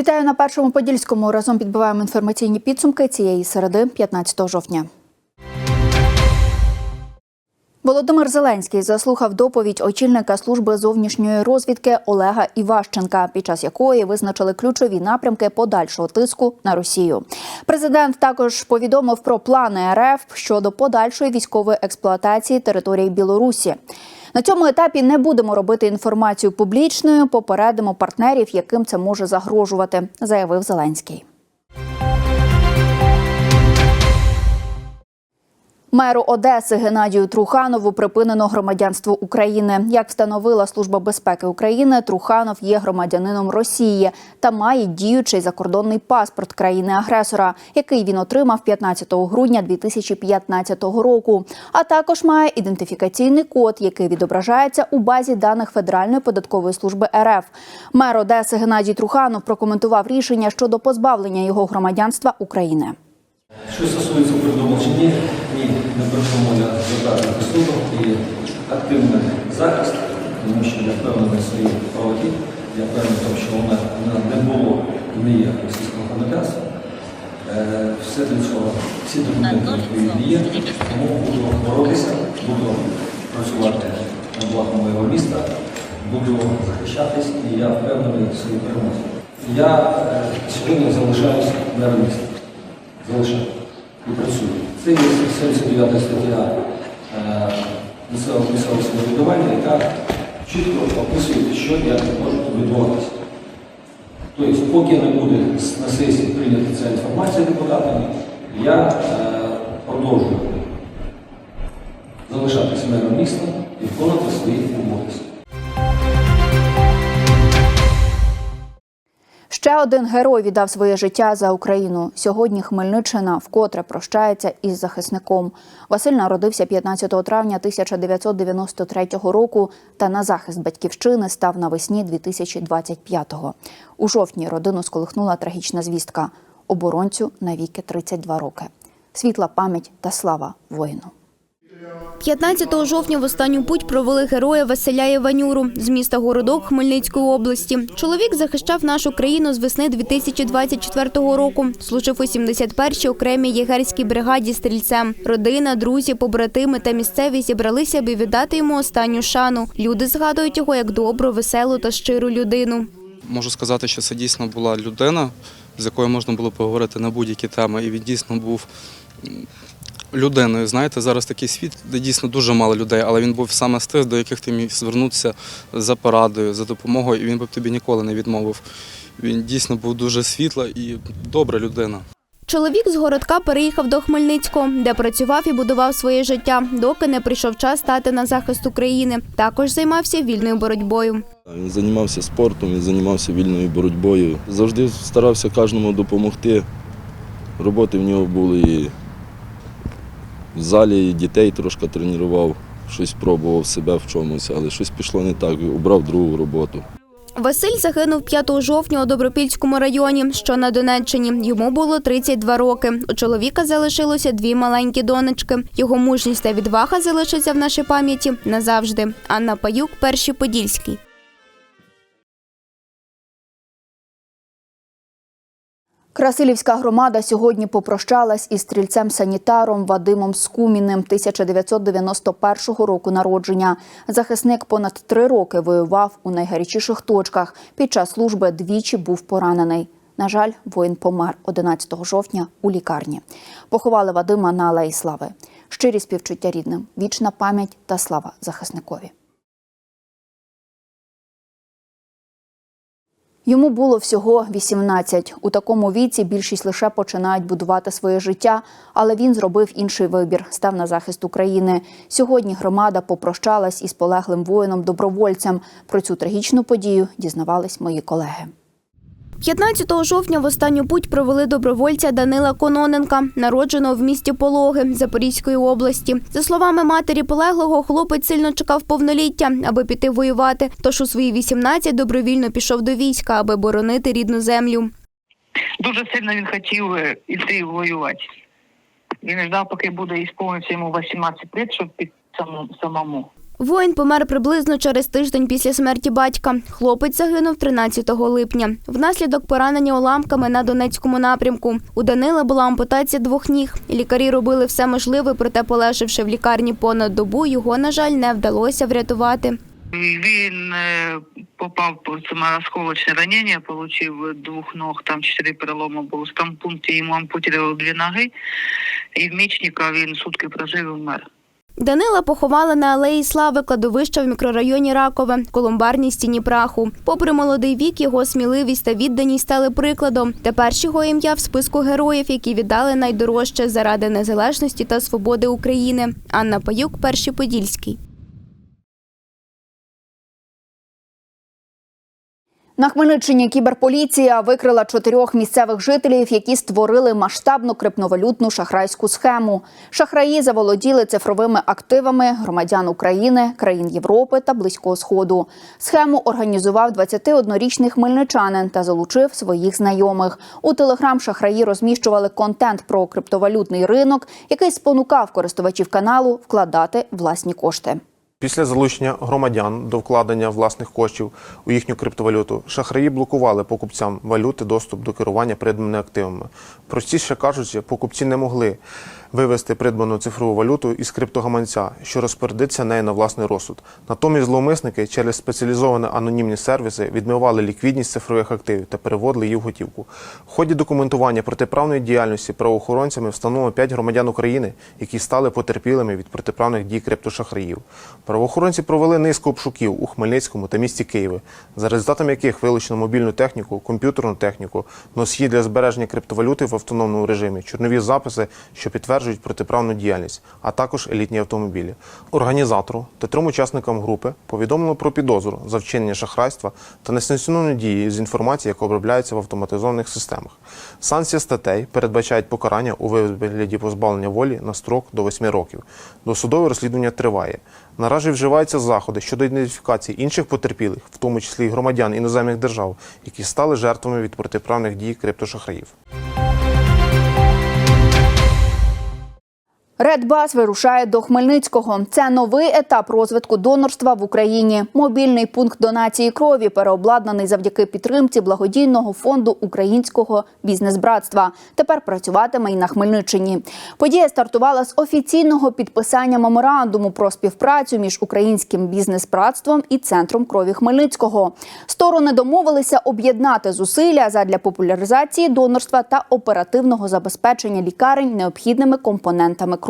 Вітаю на першому подільському. Разом підбиваємо інформаційні підсумки цієї середи, 15 жовтня. Володимир Зеленський заслухав доповідь очільника служби зовнішньої розвідки Олега Іващенка, під час якої визначили ключові напрямки подальшого тиску на Росію. Президент також повідомив про плани РФ щодо подальшої військової експлуатації території Білорусі. На цьому етапі не будемо робити інформацію публічною. Попередимо партнерів, яким це може загрожувати, заявив Зеленський. Меру Одеси Геннадію Труханову припинено громадянство України. Як встановила Служба безпеки України, Труханов є громадянином Росії та має діючий закордонний паспорт країни-агресора, який він отримав 15 грудня 2015 року. А також має ідентифікаційний код, який відображається у базі даних Федеральної податкової служби РФ. Мер Одеси Геннадій Труханов прокоментував рішення щодо позбавлення його громадянства України. Що стосується повідомлення, не прийшла моя звертати до і активний захист, тому що я впевнений в своїй правоті, я впевнений, тому, що вона, вона не було і не є російського громадянства. Е, Все для цього, всі документи відповідні є, тому буду боротися, буду працювати на благо моєго міста, буду захищатись і я впевнений в своїй перемозі. Я е, сьогодні залишаюся мером міста залишаю і працюю. Це є 79 стаття е, місцевого місцевого самоврядування, яка чітко описує, що я можу відбуватися. Тобто, поки не буде на сесії прийнята ця інформація депутатами, я е, продовжую залишатися мером міста і виконувати свої обов'язки. Ще один герой віддав своє життя за Україну. Сьогодні Хмельниччина вкотре прощається із захисником. Василь народився 15 травня 1993 року та на захист батьківщини став навесні 2025-го. У жовтні родину сколихнула трагічна звістка. Оборонцю навіки 32 роки. Світла пам'ять та слава воїну. 15 жовтня в останню путь провели героя Василя Іванюру з міста Городок Хмельницької області. Чоловік захищав нашу країну з весни 2024 року. Служив у 71-й окремій єгерській бригаді стрільцем. Родина, друзі, побратими та місцеві зібралися, аби віддати йому останню шану. Люди згадують його як добру, веселу та щиру людину. Можу сказати, що це дійсно була людина, з якою можна було поговорити на будь-які теми. І він дійсно був людиною. Знаєте, зараз такий світ, де дійсно дуже мало людей, але він був саме з тих, до яких ти міг звернутися за порадою, за допомогою, і він би тобі ніколи не відмовив. Він дійсно був дуже світла і добра людина. Чоловік з городка переїхав до Хмельницького, де працював і будував своє життя, доки не прийшов час стати на захист України. Також займався вільною боротьбою. Він займався спортом, він займався вільною боротьбою. Завжди старався кожному допомогти. Роботи в нього були і в залі, дітей трошки тренував, щось пробував себе в чомусь, але щось пішло не так, обрав другу роботу. Василь загинув 5 жовтня у Добропільському районі, що на Донеччині. Йому було 32 роки. У чоловіка залишилося дві маленькі донечки. Його мужність та відвага залишаться в нашій пам'яті назавжди. Анна Паюк, перший подільський. Красилівська громада сьогодні попрощалась із стрільцем-санітаром Вадимом Скуміним 1991 року народження. Захисник понад три роки воював у найгарячіших точках. Під час служби двічі був поранений. На жаль, воїн помер 11 жовтня у лікарні. Поховали Вадима на Алеї Слави. Щирі співчуття рідним, вічна пам'ять та слава захисникові. Йому було всього 18. У такому віці більшість лише починають будувати своє життя, але він зробив інший вибір, став на захист України. Сьогодні громада попрощалась із полеглим воїном-добровольцем. Про цю трагічну подію дізнавались мої колеги. 15 жовтня в останню путь провели добровольця Данила Кононенка, народженого в місті Пологи Запорізької області. За словами матері полеглого, хлопець сильно чекав повноліття, аби піти воювати. Тож у свої 18 добровільно пішов до війська, аби боронити рідну землю. дуже сильно він хотів е, іти воювати. Він ждав, поки буде ісповниться йому 18 років, щоб піти самому- самому. Воїн помер приблизно через тиждень після смерті батька. Хлопець загинув 13 липня. Внаслідок поранення уламками на Донецькому напрямку. У Данила була ампутація двох ніг. Лікарі робили все можливе, проте, полежавши в лікарні понад добу, його, на жаль, не вдалося врятувати. Він е, попав по осколочне ранення, отримав двох ног, там чотири переломи було. Тому пункті йому ампутували дві ноги, і в мічника він сутки прожив і вмер. Данила поховали на алеї Слави кладовища в мікрорайоні Ракове, колумбарній стіні праху. Попри молодий вік, його сміливість та відданість стали прикладом. Тепер його ім'я в списку героїв, які віддали найдорожче заради незалежності та свободи України. Анна Паюк, перший Подільський. На Хмельниччині кіберполіція викрила чотирьох місцевих жителів, які створили масштабну криптовалютну шахрайську схему. Шахраї заволоділи цифровими активами громадян України, країн Європи та Близького Сходу. Схему організував 21-річний хмельничанин та залучив своїх знайомих. У телеграм шахраї розміщували контент про криптовалютний ринок, який спонукав користувачів каналу вкладати власні кошти. Після залучення громадян до вкладення власних коштів у їхню криптовалюту шахраї блокували покупцям валюти доступ до керування придбаними активами. Простіше кажучи, покупці не могли вивести придбану цифрову валюту із криптогаманця, що розпорядиться нею на власний розсуд. Натомість зловмисники через спеціалізовані анонімні сервіси відмивали ліквідність цифрових активів та переводили її в готівку. В ході документування протиправної діяльності правоохоронцями встановлено 5 громадян України, які стали потерпілими від протиправних дій криптошахраїв. Правоохоронці провели низку обшуків у Хмельницькому та місті Києві, за результатами яких вилучено мобільну техніку, комп'ютерну техніку, носії для збереження криптовалюти в автономному режимі, чорнові записи, що підтверджують протиправну діяльність, а також елітні автомобілі. Організатору та трьом учасникам групи повідомлено про підозру за вчинення шахрайства та несанкціонованої дії з інформації, яка обробляється в автоматизованих системах. Санкція статей передбачають покарання у вигляді позбавлення волі на строк до 8 років. Досудове розслідування триває. Наразі вживаються заходи щодо ідентифікації інших потерпілих, в тому числі й громадян іноземних держав, які стали жертвами від протиправних дій криптошахраїв. Редбас вирушає до Хмельницького. Це новий етап розвитку донорства в Україні. Мобільний пункт донації крові переобладнаний завдяки підтримці благодійного фонду українського бізнес-братства. Тепер працюватиме і на Хмельниччині. Подія стартувала з офіційного підписання меморандуму про співпрацю між українським бізнес-братством і центром крові Хмельницького. Сторони домовилися об'єднати зусилля задля популяризації донорства та оперативного забезпечення лікарень необхідними компонентами крові.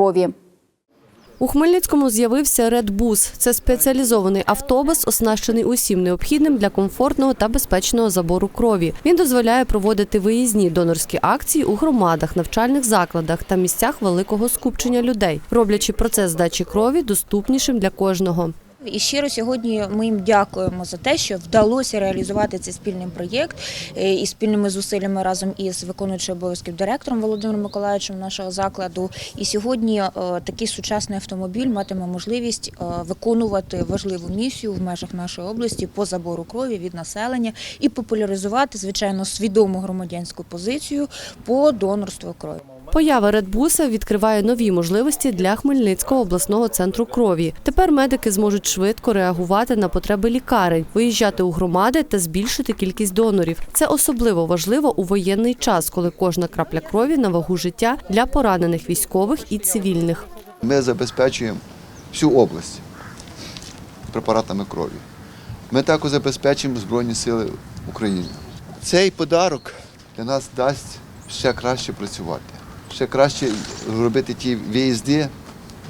У Хмельницькому з'явився Редбус. Це спеціалізований автобус, оснащений усім необхідним для комфортного та безпечного забору крові. Він дозволяє проводити виїзні донорські акції у громадах, навчальних закладах та місцях великого скупчення людей, роблячи процес здачі крові доступнішим для кожного. І щиро сьогодні ми їм дякуємо за те, що вдалося реалізувати цей спільний проєкт е, і спільними зусиллями разом із виконуючим обов'язків директором Володимиром Миколаївичем нашого закладу. І сьогодні е, такий сучасний автомобіль матиме можливість е, виконувати важливу місію в межах нашої області по забору крові від населення і популяризувати звичайно свідому громадянську позицію по донорству крові. Поява Редбуса відкриває нові можливості для Хмельницького обласного центру крові. Тепер медики зможуть швидко реагувати на потреби лікарень, виїжджати у громади та збільшити кількість донорів. Це особливо важливо у воєнний час, коли кожна крапля крові на вагу життя для поранених військових і цивільних. Ми забезпечуємо всю область препаратами крові. Ми також забезпечуємо Збройні Сили України. Цей подарок для нас дасть ще краще працювати, ще краще робити ті виїзди,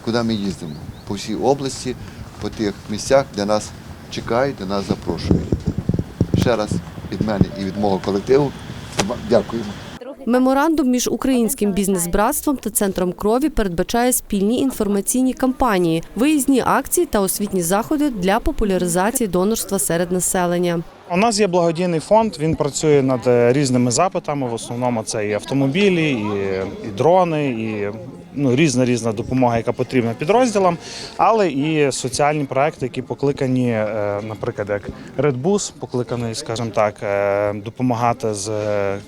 куди ми їздимо, по всій області, по тих місцях, де нас чекають, де нас запрошують. Ще раз від мене і від мого колективу дякуємо. Меморандум між українським бізнес-братством та центром крові передбачає спільні інформаційні кампанії, виїзні акції та освітні заходи для популяризації донорства серед населення. У нас є благодійний фонд. Він працює над е, різними запитами. В основному це і автомобілі, і, і дрони, і ну, різна різна допомога, яка потрібна підрозділам, але і соціальні проекти, які покликані, е, наприклад, як Redbus, покликаний, скажімо так, е, допомагати з е,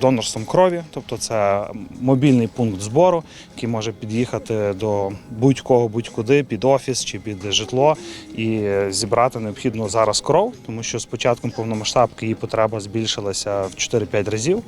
донорством крові, тобто це мобільний пункт збору, який може під'їхати до будь-кого, будь-куди, під офіс чи під житло і зібрати необхідну зараз кров, тому що з початком повномасштабки її потреба збільшилася в 4-5 разів.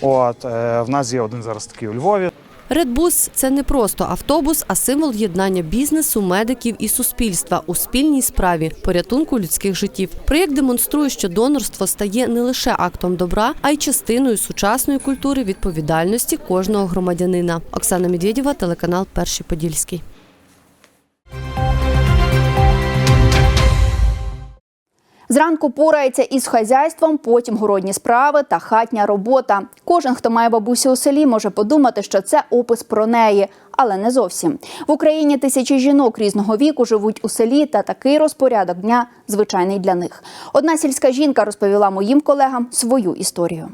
От в нас є один зараз такий у Львові. Редбус це не просто автобус, а символ єднання бізнесу, медиків і суспільства у спільній справі порятунку людських життів. Проєкт демонструє, що донорство стає не лише актом добра, а й частиною сучасної культури відповідальності кожного громадянина. Оксана Медведєва, телеканал Перший Подільський. Зранку порається із хазяйством, потім городні справи та хатня робота. Кожен, хто має бабусю у селі, може подумати, що це опис про неї, але не зовсім. В Україні тисячі жінок різного віку живуть у селі, та такий розпорядок дня звичайний для них. Одна сільська жінка розповіла моїм колегам свою історію.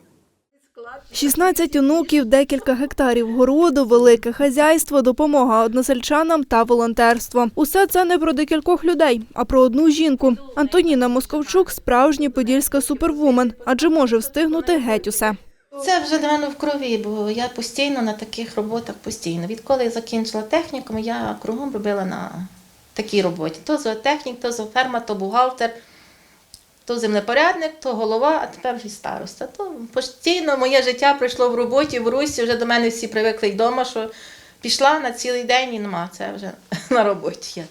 16 онуків, декілька гектарів городу, велике хазяйство, допомога односельчанам та волонтерство. Усе це не про декількох людей, а про одну жінку. Антоніна Московчук справжня подільська супервумен, адже може встигнути геть усе. Це вже для мене в крові, бо я постійно на таких роботах постійно. Відколи я закінчила технікум, я кругом робила на такій роботі. То зоотехнік, то зооферма, то бухгалтер, то землепорядник, то голова, а тепер вже й староста. То постійно моє життя пройшло в роботі, в Русі. Вже до мене всі привикли вдома, що пішла на цілий день і нема. Це вже на роботі.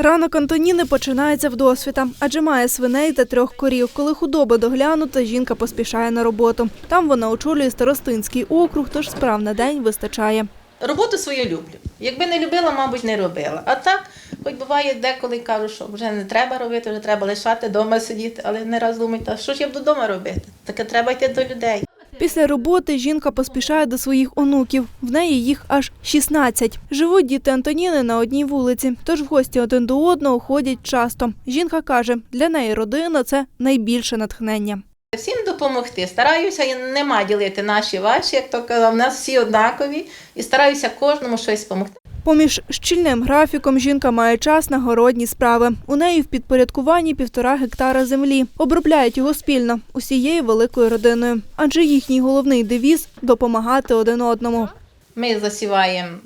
Ранок Антоніни починається вдосвіта, адже має свиней та трьох корів. Коли худоба доглянута, жінка поспішає на роботу. Там вона очолює старостинський округ, тож справ на день вистачає. Роботу свою люблю. Якби не любила, мабуть, не робила. А так, хоч буває деколи кажу, що вже не треба робити, вже треба лишати вдома сидіти, але не раз думаю, та що ж я буду вдома робити? Таке треба йти до людей. Після роботи жінка поспішає до своїх онуків. В неї їх аж 16. Живуть діти Антоніни на одній вулиці, тож в гості один до одного ходять часто. Жінка каже, для неї родина це найбільше натхнення. Всім допомогти. Стараюся і нема ділити наші ваші, як то казав, у нас всі однакові, і стараюся кожному щось допомогти. Поміж щільним графіком жінка має час на городні справи. У неї в підпорядкуванні півтора гектара землі. Обробляють його спільно усією великою родиною. Адже їхній головний девіз допомагати один одному. Ми засіваємо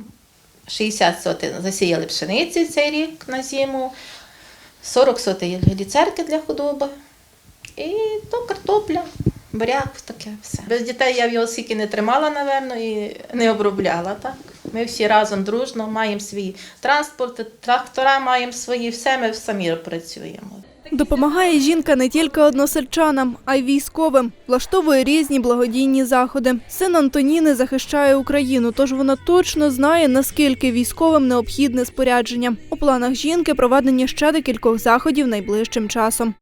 60 сотень, засіяли пшениці цей рік на зиму, 40 сотень гліцерки для худоби, і то картопля, буряк, таке все. Без дітей я його стільки не тримала, напевно, і не обробляла. Так? Ми всі разом дружно маємо свій транспорт, трактора маємо свої, все ми самі працюємо. Допомагає жінка не тільки односельчанам, а й військовим. Влаштовує різні благодійні заходи. Син Антоніни захищає Україну, тож вона точно знає, наскільки військовим необхідне спорядження. У планах жінки проведення ще декількох заходів найближчим часом.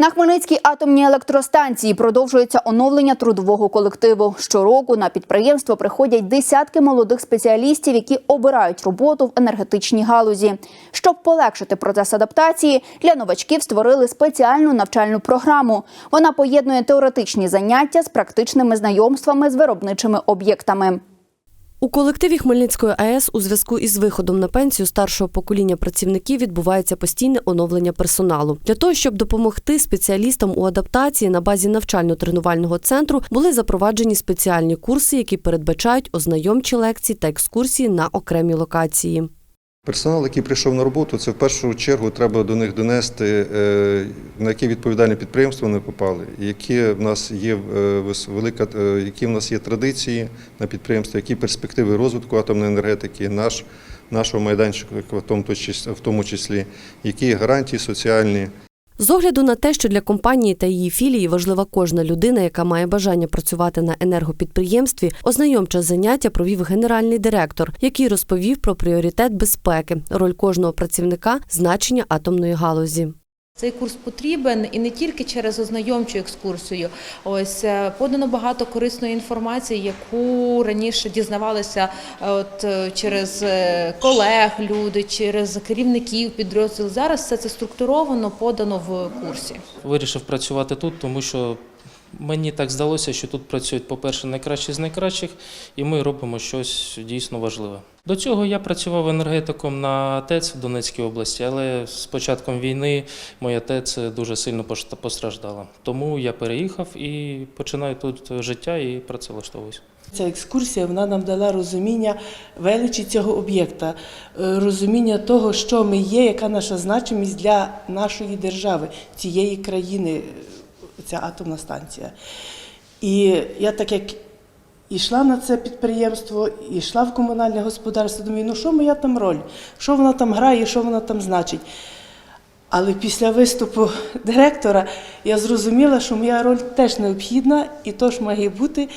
На Хмельницькій атомній електростанції продовжується оновлення трудового колективу. Щороку на підприємство приходять десятки молодих спеціалістів, які обирають роботу в енергетичній галузі. Щоб полегшити процес адаптації, для новачків створили спеціальну навчальну програму. Вона поєднує теоретичні заняття з практичними знайомствами з виробничими об'єктами. У колективі Хмельницької АЕС у зв'язку із виходом на пенсію старшого покоління працівників відбувається постійне оновлення персоналу. Для того, щоб допомогти спеціалістам у адаптації на базі навчально-тренувального центру були запроваджені спеціальні курси, які передбачають ознайомчі лекції та екскурсії на окремі локації. Персонал, який прийшов на роботу, це в першу чергу треба до них донести, е, на яке відповідальне підприємство вони попали, які в нас є е, велика, е, які в нас є традиції на підприємстві, які перспективи розвитку атомної енергетики, наш, нашого майданчика в тому, числі- в тому числі, які гарантії соціальні. З огляду на те, що для компанії та її філії важлива кожна людина, яка має бажання працювати на енергопідприємстві, ознайомче заняття провів генеральний директор, який розповів про пріоритет безпеки, роль кожного працівника, значення атомної галузі. Цей курс потрібен і не тільки через ознайомчу екскурсію. Ось е, подано багато корисної інформації, яку раніше дізнавалися е, от е, через колег, люди, через керівників підрозділів. Зараз все це структуровано подано в курсі. Вирішив працювати тут, тому що Мені так здалося, що тут працюють, по-перше, найкращі з найкращих, і ми робимо щось дійсно важливе. До цього я працював енергетиком на ТЕЦ в Донецькій області, але з початком війни моя ТЕЦ дуже сильно постраждала. Тому я переїхав і починаю тут життя і працевлаштовуюсь. Ця екскурсія вона нам дала розуміння величі цього об'єкта, е, розуміння того, що ми є, яка наша значимість для нашої держави, цієї країни, ця атомна станція. І я так як йшла на це підприємство, і йшла в комунальне господарство, думаю, ну що моя там роль, що вона там грає, що вона там значить. Але після виступу директора я зрозуміла, що моя роль теж необхідна і теж має бути.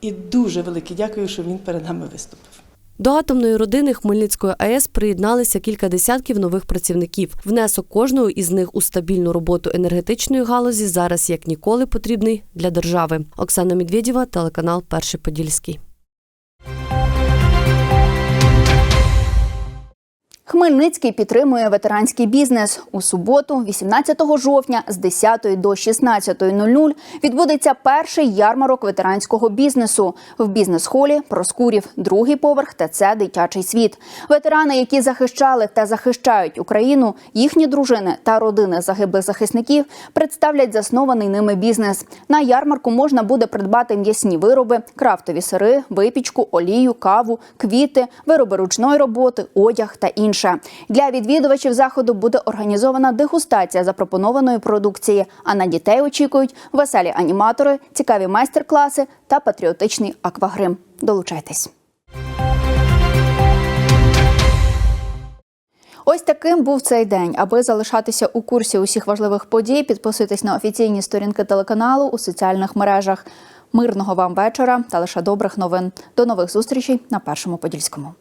І дуже велике дякую, що він перед нами виступив. До атомної родини Хмельницької АЕС приєдналися кілька десятків нових працівників. Внесок кожного із них у стабільну роботу енергетичної галузі зараз як ніколи потрібний для держави. Оксана Медведєва, телеканал Перший Подільський. Хмельницький підтримує ветеранський бізнес. У суботу, 18 жовтня, з 10 до 16.00 відбудеться перший ярмарок ветеранського бізнесу в бізнес-холі Проскурів, другий поверх ТЦ Дитячий світ. Ветерани, які захищали та захищають Україну, їхні дружини та родини загиблих захисників представлять заснований ними бізнес. На ярмарку можна буде придбати м'ясні вироби, крафтові сири, випічку, олію, каву, квіти, вироби ручної роботи, одяг та інше. Для відвідувачів заходу буде організована дегустація запропонованої продукції. А на дітей очікують веселі аніматори, цікаві майстер-класи та патріотичний аквагрим. Долучайтесь. Ось таким був цей день. Аби залишатися у курсі усіх важливих подій, підписуйтесь на офіційні сторінки телеканалу у соціальних мережах. Мирного вам вечора та лише добрих новин. До нових зустрічей на першому подільському.